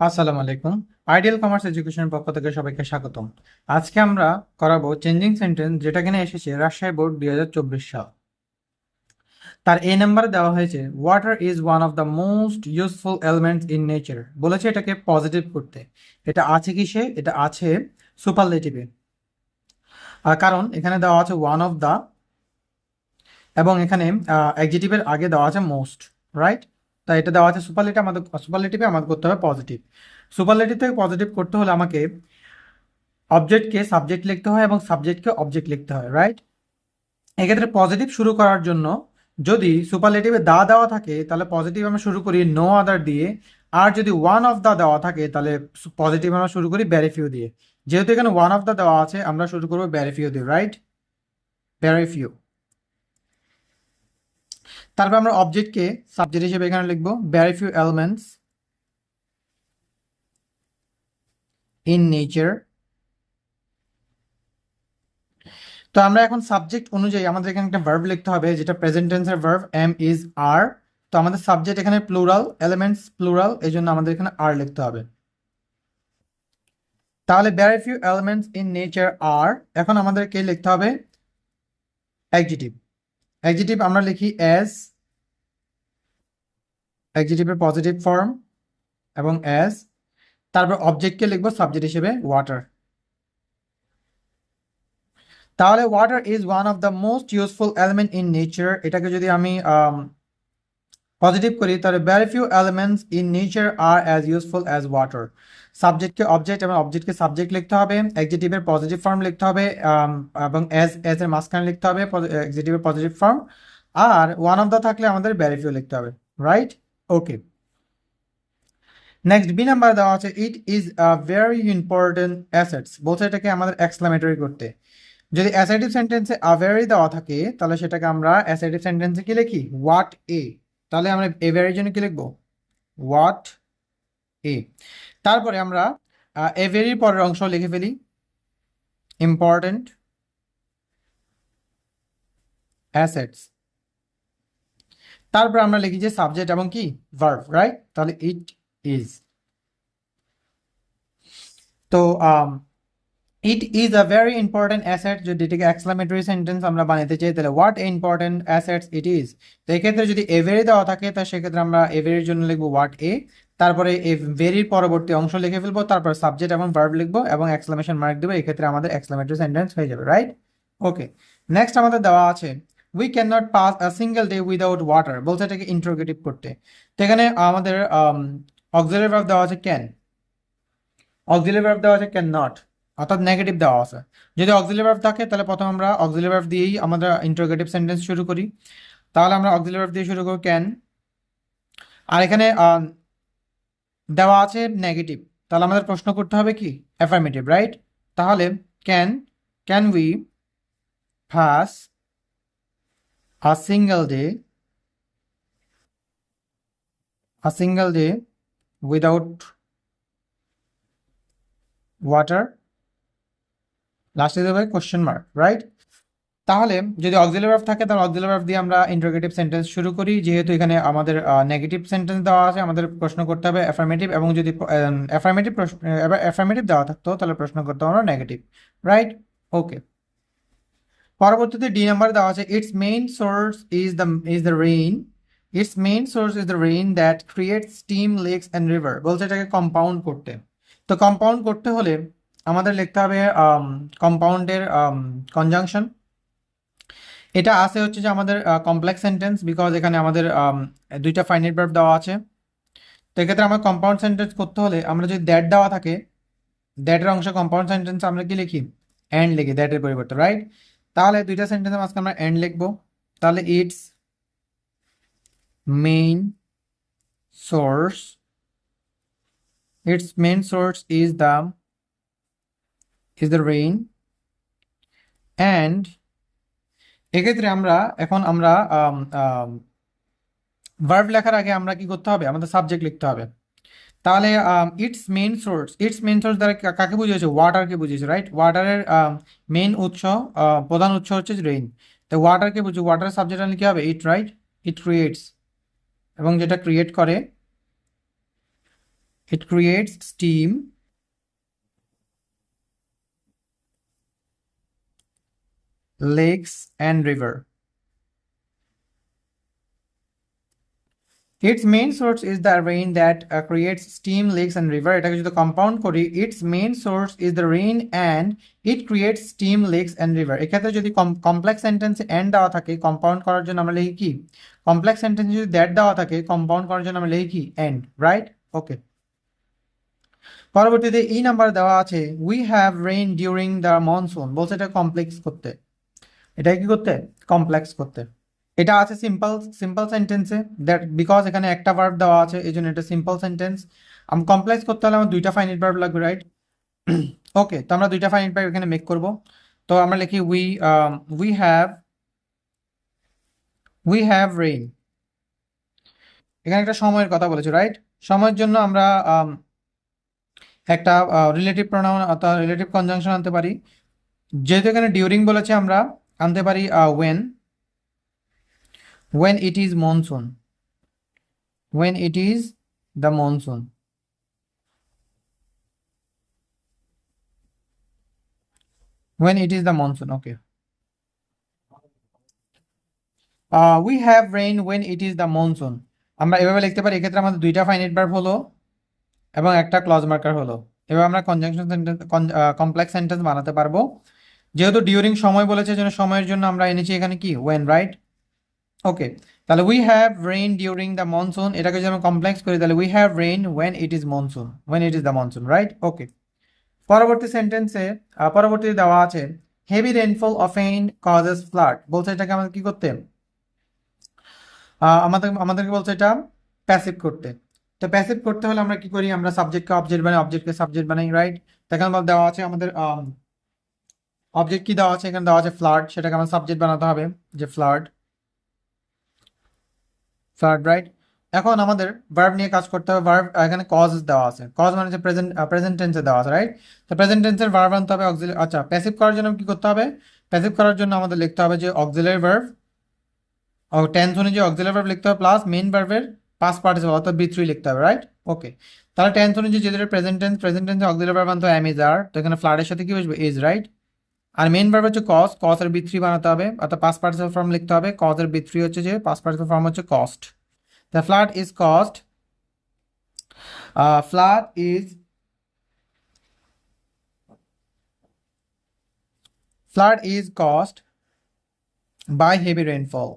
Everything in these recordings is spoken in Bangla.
আসসালামু আলাইকুম। আইডিয়াল কমার্স এডুকেশনের পক্ষ থেকে সবাইকে স্বাগতম। আজকে আমরা করাবো চেঞ্জিং সেন্টেন্স যেটা কিনা এসেছে রাজশাহী বোর্ড দুই হাজার চব্বিশ সাল। তার এই নাম্বারে দেওয়া হয়েছে water is one of the most useful elements in nature বলেছে এটাকে পজিটিভ করতে। এটা আছে কিসে? এটা আছে সুপারলেটিভে কারণ এখানে দেওয়া আছে ওয়ান অফ দ্য এবং এখানে অ্যাডজেটিভের আগে দেওয়া আছে মোস্ট রাইট তাই এটা দেওয়া আছে সুপারলেটিভ আমাদের সুপারলেটিভে আমাদের করতে হবে পজিটিভ সুপারলেটিভ থেকে পজিটিভ করতে হলে আমাকে অবজেক্টকে সাবজেক্ট লিখতে হয় এবং সাবজেক্টকে অবজেক্ট লিখতে হয় রাইট এক্ষেত্রে পজিটিভ শুরু করার জন্য যদি সুপারলেটিভে দা দেওয়া থাকে, তাহলে পজিটিভ আমরা শুরু করি নো আদার দিয়ে। আর যদি ওয়ান অফ দা দেওয়া থাকে, তাহলে পজিটিভ আমরা শুরু করি ব্যারিফিউ দিয়ে। যেহেতু এখানে ওয়ান অফ দা দেওয়া আছে, আমরা শুরু করব ব্যারিফিউ দিয়ে রাইট ব্যারিফিউ তারপর আমরা অবজেক্টকে সাবজেক্ট হিসেবে এখানে লিখব very few elements in nature তো আমরা এখন সাবজেক্ট অনুযায়ী আমাদের এখানে একটা ভার্ব লিখতে হবে, যেটা প্রেজেন্ট টেন্সের ভার্ব এম ইজ আর তো আমাদের সাবজেক্ট এখানে প্লুরাল এলিমেন্টস প্লুরাল এই জন্য আমাদের এখানে আর লিখতে হবে। তাহলে very few elements in nature আর এখন আমাদেরকে লিখতে হবে অ্যাডজেটিভ অ্যাডজেটিভ আমরা লিখি অ্যাজ অ্যাডজেটিভের পজিটিভ ফর্ম এবং অ্যাজ তারপর অবজেক্টকে লিখব সাবজেক্ট হিসেবে ওয়াটার তাহলে water is one of the most useful element in nature এটাকে যদি আমি পজিটিভ করি তাহলে very few elements in nature R as useful as water সাবজেক্টকে অবজেক্ট এবং অবজেক্টকে সাবজেক্ট লিখতে হবে এক্সিটিভের পজিটিভ ফর্ম লিখতে হবে um, এবং অ্যাজ অ্যাজ এর মাঝখানে লিখতে হবে অ্যাডজেটিভের পজিটিভ ফর্ম আর ওয়ান অফ দ্য থাকলে আমাদের ভ্যারি ফিউ লিখতে হবে right okay next B number দেওয়া আছে it is a very important assets বলছে এটাকে আমাদের এক্সক্লামেটরি করতে। যদি অ্যাসাইটিভ সেন্টেন্সে আ ভেরি দেওয়া থাকে তাহলে সেটাকে আমরা অ্যাসাইটিভ সেন্টেন্সে কি লিখি? হোয়াট এ তাহলে আমরা এ ভেরির জন্য কি লিখব? হোয়াট এ তারপরে আমরা এ ভেরির পরের অংশ লিখে ফেলি। ইম্পর্টেন্ট অ্যাসেটস তারপর আমরা লিখি যে সাবজেক্ট এবং কি? ভার্ব রাইট তাহলে ইট ইজ তো it is a very important asset যদি এটাকে এক্সক্লামেটরি সেন্টেন্স আমরা বানাতে চাই, তাহলে what important assets it is তো এক্ষেত্রে যদি এভেরি দেওয়া থাকে, তা সেক্ষেত্রে আমরা এভেরির জন্য লিখব হোয়াট এ তারপরে এ ভেরির পরবর্তী অংশ লিখে ফেলব, তারপর সাবজেক্ট এবং ভার্ব লিখব এবং এক্সক্লামেশন মার্ক দেবো, এক্ষেত্রে আমাদের এক্সক্লামেটরি সেন্টেন্স হয়ে যাবে রাইট ওকে নেক্সট আমাদের দেওয়া আছে we can not pass a single day without water বলছে এটাকে ইন্ট্রোগেটিভ করতে। তো এখানে আমাদের অক্সিলারি ভার্ব দেওয়া আছে ক্যান অক্সিলারি ভার্ব দেওয়া আছে ক্যান নট অর্থাৎ নেগেটিভ দেওয়া আছে। যদি অক্সিলারি ভার্ব থাকে, তাহলে প্রথম আমরা অক্সিলারি ভার্ব দিয়েই আমাদের ইন্ট্রোগেটিভ সেন্টেন্স শুরু করি। তাহলে আমরা অক্সিলারি ভার্ব দিয়ে শুরু করব ক্যান আর এখানে দেওয়া আছে নেগেটিভ তাহলে আমাদের প্রশ্ন করতে হবে কি? অ্যাফার্মেটিভ রাইট তাহলে can can we pass a single day, a single day without water? লাস্টে দেবে কোশ্চেন মার্ক রাইট তাহলে যদি অক্সিলারি ভার্ব থাকে, তাহলে অক্সিলারি ভার্ব দিয়ে আমরা ইন্টারোগেটিভ সেন্টেন্স শুরু করি। যেহেতু এখানে আমাদের নেগেটিভ সেন্টেন্স দেওয়া আছে, আমাদের প্রশ্ন করতে হবে অ্যাফার্মেটিভ এবং যদি অ্যাফার্মেটিভ প্রশ্ন অ্যাফার্মেটিভ দেওয়া থাকতো, তাহলে প্রশ্ন করতে হবে আমরা নেগেটিভ রাইট ওকে পরবর্তীতে ডি নাম্বার দেওয়া আছে its main source is the is the rain its main source is the rain that create stream lakes and river বলছে এটাকে কম্পাউন্ড করতে। তো কম্পাউন্ড করতে হলে আমাদের লিখতে হবে কম্পাউন্ডের কনজাংশন এটা আছে হচ্ছে যে আমাদের কমপ্লেক্স সেন্টেন্স বিকজ এখানে আমাদের দুইটা ফাইনাইট ভার্ব দেওয়া আছে। তো এক্ষেত্রে আমার কম্পাউন্ড সেন্টেন্স করতে হলে আমরা যদি দ্যাট দেওয়া থাকে দ্যাটের অংশে কম্পাউন্ড সেন্টেন্স আমরা কি লিখি? অ্যান্ড লিখি দ্যাটের পরিবর্তে রাইট তাহলে দুইটা সেন্টেন্সের মাঝখানে আমরা এন্ড লিখব। তাহলে its main source its main source is the is the rain and এক্ষেত্রে আমরা এখন আমরা ভার্ব লেখার আগে আমরা কি করতে হবে? আমাদের সাবজেক্ট লিখতে হবে। তাহলে its main source its main source দ্বারা কাকে বুঝিয়েছে? ওয়াটারকে বুঝিয়েছে রাইট ওয়াটারের মেইন উৎস আহ, প্রধান উৎস হচ্ছে রেইন তো ওয়াটারকে বুঝি ওয়াটারের সাবজেক্ট আনলে কি হবে ইট রাইট ইট ক্রিয়েটস এবং যেটা ক্রিয়েট করে it creates steam lakes and river. Its main source is the rain that uh, creates steam lakes and এটাকে যদি কম্পাউন্ড করি its main source is the rain and it creates steam lakes and river. এক্ষেত্রে যদি কমপ্লেক্স সেন্টেন্সে এন্ড দেওয়া থাকে কম্পাউন্ড করার জন্য আমরা লিখি কি? কমপ্লেক্স সেন্টেন্স যদি দ্যাট দেওয়া থাকে কম্পাউন্ড করার জন্য আমরা লিখি কি এন্ড রাইট ওকে পরবর্তীতে ই নাম্বার দেওয়া আছে we have rain during the monsoon বলছে এটা কমপ্লেক্স করতে। এটা কি করতে? কমপ্লেক্স করতে। এটা আছে সিম্পল সিম্পল সেন্টেন্সে দ্যাট বিকজ এখানে একটা ভার্ব দেওয়া আছে এই জন্য এটা সিম্পল সেন্টেন্স আমি কমপ্লেক্স করতে হলে আমার দুইটা ফাইনিট ভার্ব লাগবে রাইট ওকে তো আমরা দুইটা ফাইনিট ভার্ব এখানে মেক করব। তো আমরা লিখি we we have we have rain এখানে একটা সময়ের কথা বলেছে রাইট সময়ের জন্য আমরা um, একটা রিলেটিভ প্রোনাউন অর্থাৎ রিলেটিভ কনজাংশন আনতে পারি। যেহেতু এখানে ডিউরিং বলেছে আমরা আনতে পারি when when? It is monsoon it is the monsoon. When it is the monsoon okay. uh, we have rain when it is the monsoon. আমরা এভাবে লিখতে পারি এক্ষেত্রে আমাদের দুইটা ফাইনাইট ভার্ব হলো এবং একটা ক্লজ মার্কার হলো। এভাবে আমরা কনজাংশন সেন্টেন্স কমপ্লেক্স সেন্টেন্স বানাতে পারব। যেহেতু ডিউরিং সময় বলেছে, যেন সময়ের জন্য আমরা এনেছি এখানে কি? ওয়েন রাইট ওকে তাহলে we have rain during the monsoon এটাকে যদি আমরা কমপ্লেক্স করি, তাহলে we have rain when it is monsoon when it is the monsoon right okay পরবর্তী সেন্টেন্সে পরবর্তী দেওয়া আছে হেভি রেনফল অফ এইন কজেস ফ্লাড বলছে এটাকে আমাদের কি করতে? আমাদের, আমাদেরকে বলছে এটা প্যাসিভ করতে। তো প্যাসিভ করতে হলে আমরা কি করি? আমরা সাবজেক্টকে অবজেক্ট বানাই অবজেক্টকে সাবজেক্ট বানাই রাইট আমাদের দেওয়া আছে আমাদের অবজেক্ট কি দেওয়া আছে? এখানে দেওয়া আছে ফ্লাড সেটাকে আমার সাবজেক্ট বানাতে হবে, যে ফ্লাড ফ্লাড রাইট এখন আমাদের ভার্ব নিয়ে কাজ করতে হবে ভার্ব এখানে কজ দেওয়া আছে। কজ মানে হচ্ছে প্রেজেন্ট প্রেজেন্ট টেন্সে দেওয়া আছে রাইট তো প্রেজেন্ট টেন্সের ভার্ব আনতে হবে অক্সিলারি আচ্ছা প্যাসিভ করার জন্য কি করতে হবে? প্যাসিভ করার জন্য আমাদের লিখতে হবে যে অক্সিলারি ভার্ব ও টেন্স অনুযায়ী অক্সিলারি ভার্ব লিখতে হবে প্লাস মেইন ভার্বের পাস পার্টিসিপল অর্থাৎ বি থ্রি লিখতে হবে রাইট ওকে তাহলে টেন্স অনুযায়ী যেটা প্রেজেন্ট টেন্স প্রেজেন্ট টেন্সে অক্সিলারি ভার্ব আনতে হবে এম ইজ আর তো এখানে ফ্লাডের সাথে কি বসবে? ইজ রাইট আর মেন ভার্ব হচ্ছে কস কস এর বি থ্রি বানাতে হবে, অর্থাৎ পাস পার্টিসিপল ফর্ম লিখতে হবে। কস এর বি থ্রি হচ্ছে যে পাস পার্টিসিপল ফর্ম হচ্ছে caused the flat is caused flat is flat is caused by heavy rainfall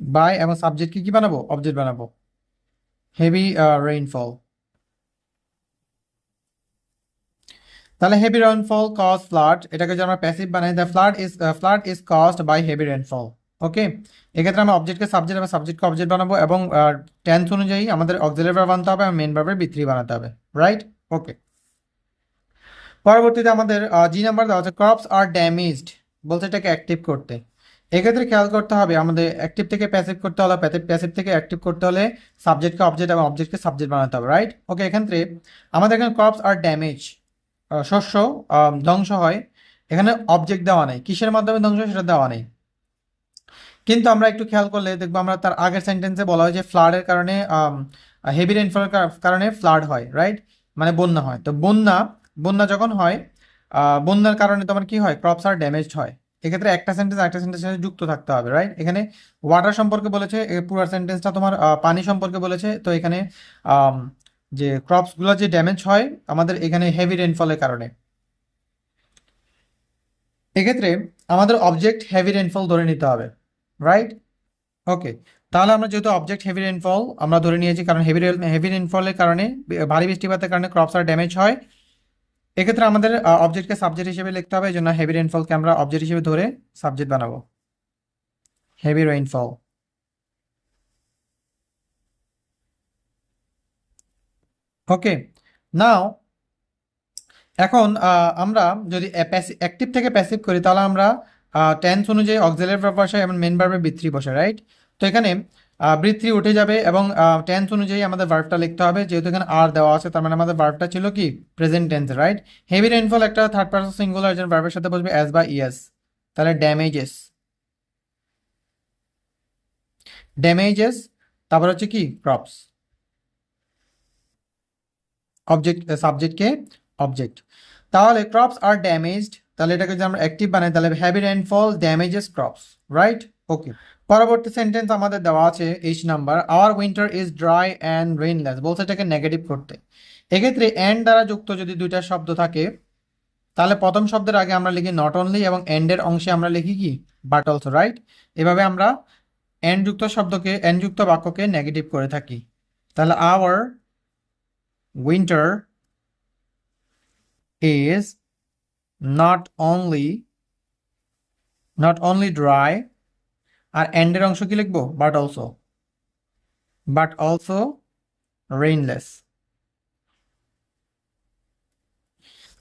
by এবং সাবজেক্ট কি কি বানাবো? অবজেক্ট বানাবো। হেভি রেইনফল তাহলে হেভি রেইনফল কজ ফ্লাড এটাকে যদি আমরা প্যাসিভ বানাই the flood is flood is caused by heavy rainfall okay এক্ষেত্রে আমরা অবজেক্টকে সাবজেক্ট এবং সাবজেক্টকে অবজেক্ট বানাবো এবং টেন্থ অনুযায়ী আমাদের অক্সিলারি ভার্ব বানাতে হবে এবং মেন ভার্বের বিত্রি বানাতে হবে রাইট ওকে পরবর্তীতে আমাদের জি নাম্বার দেওয়া আছে ক্রপস আর ড্যামেজড বলছে এটাকে অ্যাক্টিভ করতে। এক্ষেত্রে খেয়াল করতে হবে, আমাদের অ্যাক্টিভ থেকে প্যাসিভ করতে হলে প্যাসিভ থেকে অ্যাক্টিভ করতে হলে সাবজেক্টকে অবজেক্ট এবং অবজেক্টকে সাবজেক্ট বানাতে হবে রাইট ওকে এক্ষেত্রে আমাদের এখানে ক্রপস আর ড্যামেজ শস্য ধ্বংস হয়। এখানে অবজেক্ট দেওয়া নেই। কিসের মাধ্যমে ধ্বংস হয় সেটা দেওয়া নেই। কিন্তু আমরা একটু খেয়াল করলে দেখব আমরা তার আগের সেন্টেন্সে বলা হয় যে ফ্লাডের কারণে হেভি রেনফলের কারণে ফ্লাড হয় রাইট মানে বন্যা হয়। তো বন্যা বন্যা যখন হয় বন্যার কারণে তোমার কি হয়? ক্রপস আর ড্যামেজড হয়। এক্ষেত্রে একটা সেন্টেন্স একটা সেন্টেন্সের সাথে যুক্ত থাকতে হবে রাইট এখানে ওয়াটার সম্পর্কে বলেছে পুরো সেন্টেন্সটা তোমার পানি সম্পর্কে বলেছে। তো এখানে যে ক্রপসগুলো যে ড্যামেজ হয়, আমাদের এখানে হেভি রেনফলের কারণে। এক্ষেত্রে আমাদের অবজেক্ট হেভি রেনফল ধরে নিতে হবে রাইট ওকে তাহলে আমরা যেহেতু অবজেক্ট হেভি রেনফল আমরা ধরে নিয়েছি কারণ হেভি হেভি রেনফলের কারণে, ভারী বৃষ্টিপাতের কারণে ক্রপস আর ড্যামেজ হয়। এক্ষেত্রে আমাদের অবজেক্টকে সাবজেক্ট হিসেবে লিখতে হবে, এই জন্য হেভি রেনফলকে আমরা অবজেক্ট হিসেবে ধরে সাবজেক্ট বানাবো। হেভি রেইনফল ওকে নাও এখন আমরা যদি অ্যাক্টিভ থেকে প্যাসিভ করি, তাহলে আমরা টেন্স অনুযায়ী অক্সেলের ভার্ব বসাই, এবং মেন ভার্বের বৃত্তি বসাই রাইট তো এখানে বৃত্তি উঠে যাবে, এবং টেন্স অনুযায়ী আমাদের ভার্বটা লিখতে হবে, যেহেতু এখানে আর দেওয়া আছে, তার মানে আমাদের ভার্বটা ছিল কি? Present tense right heavy rainfall একটা থার্ড পার্সন সিঙ্গুলার একজন ভার্বের সাথে বসবে অ্যাজ বা ইয়েস তাহলে ড্যামেজেস ড্যামেজেস তারপর হচ্ছে কি? ক্রপস অবজেক্ট সাবজেক্টকে অবজেক্ট তাহলে ক্রপস আর ড্যামেজড তাহলে এটাকে যদি আমরা অ্যাক্টিভ বানাই, তাহলে heavy rainfall damages crops right okay পরবর্তী সেন্টেন্স আমাদের দেওয়া আছে H number our winter is dry and rainless বলছে এটাকে নেগেটিভ করতে। এক্ষেত্রে অ্যান্ড দ্বারা যুক্ত যদি দুইটা শব্দ থাকে, তাহলে প্রথম শব্দের আগে আমরা লিখি নট অনলি এবং এন্ডের অংশে আমরা লিখি কি? বাট অলসো রাইট এভাবে আমরা এন্ড যুক্ত শব্দকে এন্ড যুক্ত বাক্যকে নেগেটিভ করে থাকি। তাহলে our winter is not only not only dry, আর এন্ডের অংশ কি লিখব? But also but also rainless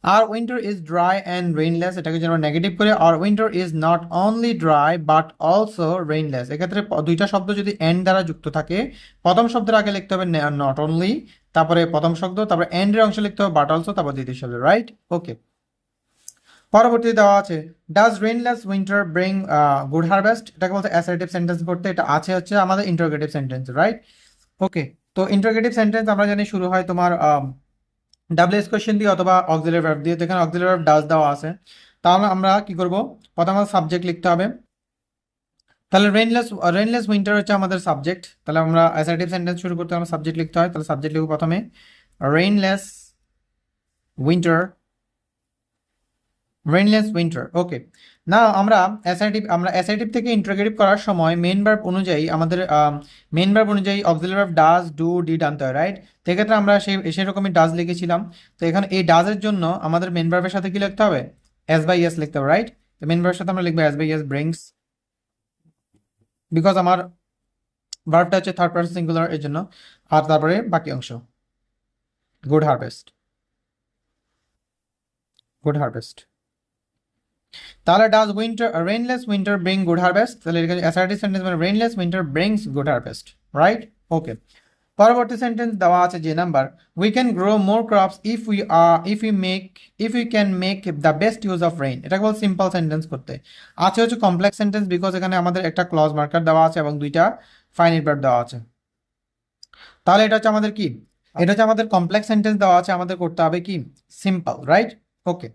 R winter is dry and rainless এটাকে আমরা নেগেটিভ করি, আর winter is not only dry but also rainless এক্ষেত্রে দুইটা শব্দ যদি এন্ড দ্বারা যুক্ত থাকে, প্রথম শব্দের আগে লিখতে হবে নট অনলি তারপরে প্রথম শব্দ, তারপরে এন্ডের অংশে লিখতে হবে বাট অলসো তারপর দ্বিতীয় শব্দ রাইট ওকে পরবর্তী দেওয়া আছে does rainless winter bring good harvest এটাকে বলতে অ্যাসার্টিভ সেন্টেন্স করতে এটা আছে হচ্ছে আমাদের ইন্টারোগেটিভ সেন্টেন্স রাইট ওকে তো ইন্টারোগেটিভ সেন্টেন্স আমরা জানি শুরু হয় তোমার ডাব্লিউএস কোয়েশ্চেন দিয়ে অথবা অক্সিলারি ভার্ব দিয়ে যেখানে অক্সিলের ভার্ব ডাজ দেওয়া আছে। তাহলে আমরা কি করব? প্রথমে সাবজেক্ট লিখতে হবে। তাহলে রেইনলেস রেইনলেস উইন্টার হচ্ছে আমাদের সাবজেক্ট তাহলে আমরা অ্যাসার্টিভ সেন্টেন্স শুরু করতে আমরা সাবজেক্ট লিখতে হয়। তাহলে সাবজেক্ট লিখব প্রথমে রেইনলেস উইন্টার রেইনলেস উইন্টার ওকে না আমরা অ্যাসার্টিভ আমরা অ্যাসার্টিভ থেকে ইন্টারোগেটিভ করার সময় মেন ভার্ব অনুযায়ী আমাদের মেন ভার্ব অনুযায়ী auxiliary verb does do did আনতে হয় রাইট সেক্ষেত্রে আমরা সেই সেরকমই ডাজ লিখেছিলাম। তো এখানে এই ডাজের জন্য আমাদের মেন ভার্বের সাথে কি লিখতে হবে? এস বাই এস লিখতে হবে রাইট তো মেন ভার্বের সাথে আমরা লিখব S by S brings because আমার ভার্বটা হচ্ছে থার্ড পার্সন সিঙ্গুলার এর জন্য। আর তারপরে বাকি অংশ। গুড হারভেস্ট গুড হারভেস্ট তাহলে does winter rainless winter bring good harvest তাহলে অ্যাসার্টিভ সেন্টেন্স মানে rainless winter brings good harvest right okay পরবর্তী সেন্টেন্স দেওয়া আছে যে number we can grow more crops if we are if you make if you can make the best use of rain এটা বল সিম্পল সেন্টেন্স করতে। আছে হচ্ছে কমপ্লেক্স সেন্টেন্স বিকজ এখানে আমাদের একটা ক্লজ মার্কার দেওয়া আছে এবং দুইটা ফাইনিট ভার্ব দেওয়া আছে। তাহলে এটা হচ্ছে আমাদের কি? এটা হচ্ছে আমাদের কমপ্লেক্স সেন্টেন্স দেওয়া আছে, আমাদের করতে হবে কি? সিম্পল রাইট ওকে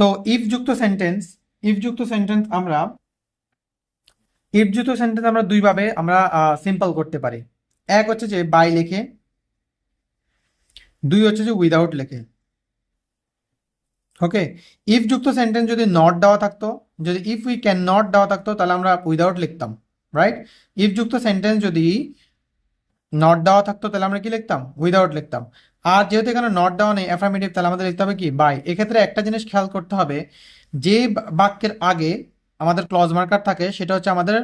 তো ইফ যুক্ত সেন্টেন্স ইফ যুক্ত সেন্টেন্স আমরা ইফ যুক্ত সেন্টেন্স আমরা দুইভাবে আমরা সিম্পল করতে পারি। এক হচ্ছে যে বাই লেখে, দুই হচ্ছে যে উইদাউট লেখে। ওকে ইফ যুক্ত সেন্টেন্স যদি নট দেওয়া থাকতো, যদি ইফ উই ক্যান নট দেওয়া থাকতো, তাহলে আমরা উইদাউট লিখতাম রাইট ইফ যুক্ত সেন্টেন্স যদি নট দেওয়া থাকতো, তাহলে আমরা কি লিখতাম? উইদাউট লিখতাম। আর যেহেতু এখানে নট ডাউনে অ্যাফার্মেটিভ তাহলে আমাদের লিখতে হবে কি? বাই এক্ষেত্রে একটা জিনিস খেয়াল করতে হবে, যে বাক্যের আগে আমাদের ক্লজ মার্কার থাকে, সেটা হচ্ছে আমাদের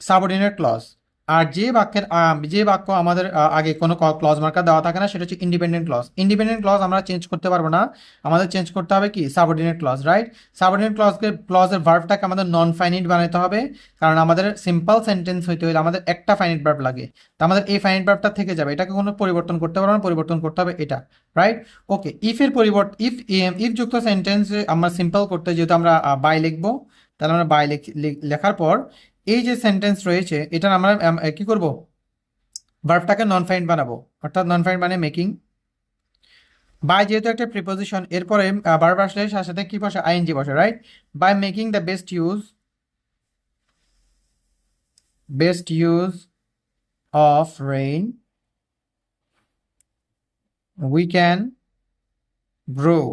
সাবঅর্ডিনেট ক্লজ আর যে বাক্যের যে বাক্য আমাদের আগে কোনো ক্লজ মার্কার দেওয়া থাকে না, সেটা হচ্ছে ইন্ডিপেন্ডেন্ট ক্লজ ইন্ডিপেন্ডেন্ট ক্লজ আমরা চেঞ্জ করতে পারব না। আমাদের চেঞ্জ করতে হবে কি? সাবঅর্ডিনেট ক্লজ রাইট সাবঅর্ডিনেট ক্লজকে ক্লজের ভার্বটাকে আমাদের নন ফাইনিট বানাতে হবে। কারণ আমাদের সিম্পল সেন্টেন্স হইতে হলে আমাদের একটা ফাইনিট ভার্ব লাগে। তো আমাদের এই ফাইনিট ভার্বটা থেকে যাবে। এটাকে কোনো পরিবর্তন করতে পারব না, পরিবর্তন করতে হবে এটা রাইট ওকে ইফের পরিবর্তন ইফ ইফ যুক্ত সেন্টেন্স আমরা সিম্পল করতে যেহেতু আমরা বাই লিখব, তাহলে আমরা বাই লেখার পর এই যে সেন্টেন্স রয়েছে এটা আমরা আম, কি করব? ভার্বটাকে নন ফাইন বানাবো। অর্থাৎ নন ফাইন মানে মেকিং বাই যেহেতু একটা প্রিপোজিশন এরপরে ভার্ব আসলে সাথে কি বসে? আইএনজি বসে right by making the best use best use of rain we can grow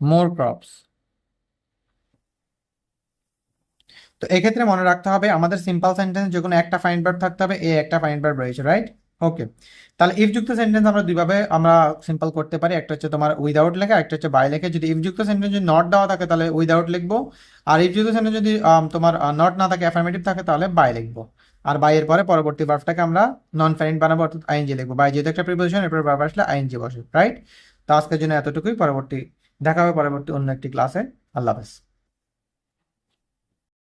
more crops. তো এক্ষেত্রে মনে রাখতে হবে, আমাদের সিম্পল সেন্টেন্স যে কোনো একটা ফাইন ভার্ব থাকতে হবে, এ একটা ফাইন ভার্ব রয়েছে রাইট ওকে তাহলে ইফ যুক্ত সেন্টেন্স আমরা দুইভাবে, আমরা সিম্পল করতে পারি, একটা হচ্ছে তোমার উইদাউট লেখা, একটা হচ্ছে বাই লেখা। যদি ইফ যুক্ত সেন্টেন্স যদি নট দেওয়া থাকে, তাহলে উইদাউট লিখব। আর ইফ যুক্ত সেন্টেন্স যদি তোমার নট না থাকে অ্যাফার্মেটিভ থাকে, তাহলে বাই লিখব। আর বাই এর পরে পরবর্তী ভার্বটাকে আমরা নন ফাইন বানাবো, অর্থাৎ আইএনজি লিখব। বাই যেহেতু একটা প্রিপোজিশন এরপর ভার্ব আসলে আইএনজি বসে রাইট তো আজকের জন্য এতটুকুই। পরবর্তী, দেখা হবে পরবর্তী অন্য একটি ক্লাসে আল্লাহ হাফেজ।